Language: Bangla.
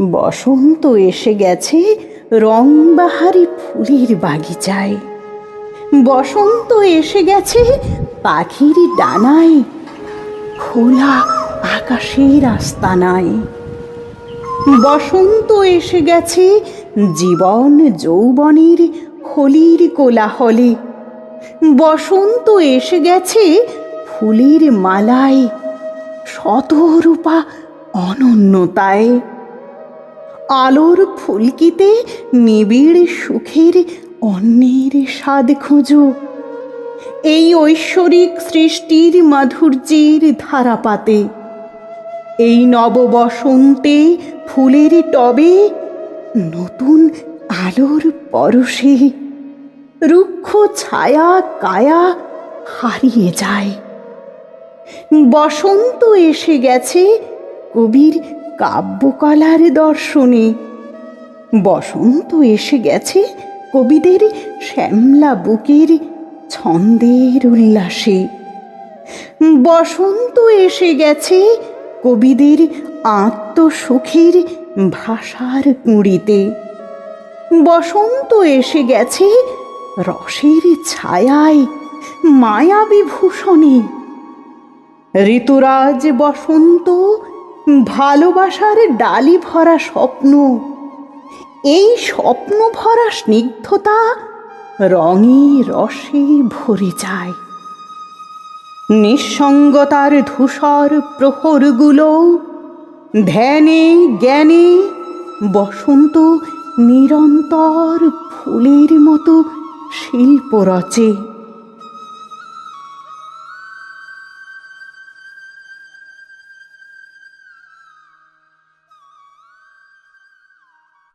বসন্ত এসে গেছে রংবাহারি ফুলের বাগিচায়। বসন্ত এসে গেছে পাখির ডানায়, খোলা আকাশের আস্তানায়। বসন্ত এসে গেছে জীবন যৌবনের হোলির কোলাহলে। বসন্ত এসে গেছে ফুলের মালায় শতরূপা অনন্যতায়। আলোর ফুলকিতে নিবিড় সুখের অন্যের স্বাদ খোঁজো। এই ঐশ্বরিক সৃষ্টির মাধুর্যের ধারাপাতে, এই নববসন্তে ফুলের টবে নতুন আলোর পরশে রুক্ষ ছায়া কায়া হারিয়ে যায়। বসন্ত এসে গেছে কবির কাব্যকলার দর্শনে। বসন্ত এসে গেছে কবিদের শ্যামলা বুকের ছন্দের উল্লাসে। বসন্ত এসে গেছে কবিদের আত্মসুখের ভাষার কুঁড়িতে। বসন্ত এসে গেছে রসের ছায়ায় মায়া বিভূষণে ঋতুরাজ বসন্ত ভালোবাসার ডালি ভরা স্বপ্ন। এই স্বপ্ন ভরা স্নিগ্ধতা রঙে রসে ভরে যায়। নিঃসঙ্গতার ধূসর প্রহরগুলো ধ্যানে, জ্ঞানে, বসন্ত নিরন্তর ফুলের মতো শিল্প রচে